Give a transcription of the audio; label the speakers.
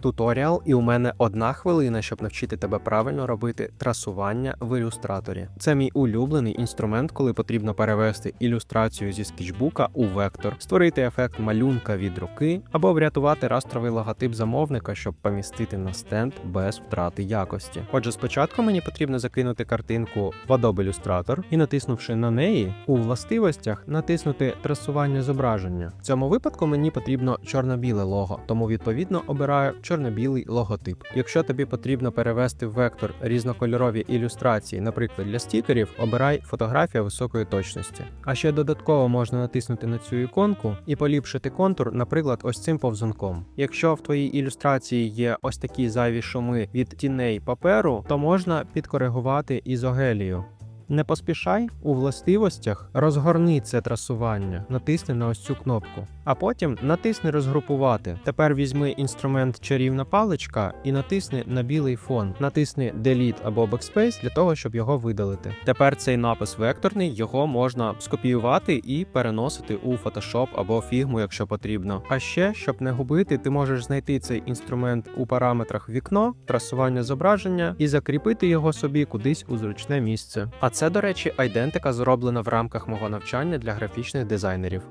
Speaker 1: Туторіал, і у мене одна хвилина, щоб навчити тебе правильно робити трасування в ілюстраторі. Це мій улюблений інструмент, коли потрібно перевести ілюстрацію зі скетчбука у вектор, створити ефект малюнка від руки або врятувати растровий логотип замовника, щоб помістити на стенд без втрати якості. Отже, спочатку мені потрібно закинути картинку в Adobe Illustrator і натиснувши на неї, у властивостях натиснути трасування зображення. В цьому випадку мені потрібно чорно-біле лого, тому відповідно обираю чорно-білий логотип. Якщо тобі потрібно перевести в вектор різнокольорові ілюстрації, наприклад для стікерів, обирай фотографія високої точності. А ще додатково можна натиснути на цю іконку і поліпшити контур, наприклад, ось цим повзунком. Якщо в твоїй ілюстрації є ось такі зайві шуми від тіней паперу, то можна підкоригувати ізогелію. Не поспішай у властивостях розгорни це трасування, натисни на ось цю кнопку, а потім натисни розгрупувати. Тепер візьми інструмент чарівна паличка і натисни на білий фон. Натисни Delete або Backspace для того, щоб його видалити. Тепер цей напис векторний, його можна скопіювати і переносити у Photoshop або Figma, якщо потрібно. А ще, щоб не губити, ти можеш знайти цей інструмент у параметрах вікно, трасування зображення і закріпити його собі кудись у зручне місце. А це, до речі, айдентика зроблена в рамках мого навчання для графічних дизайнерів.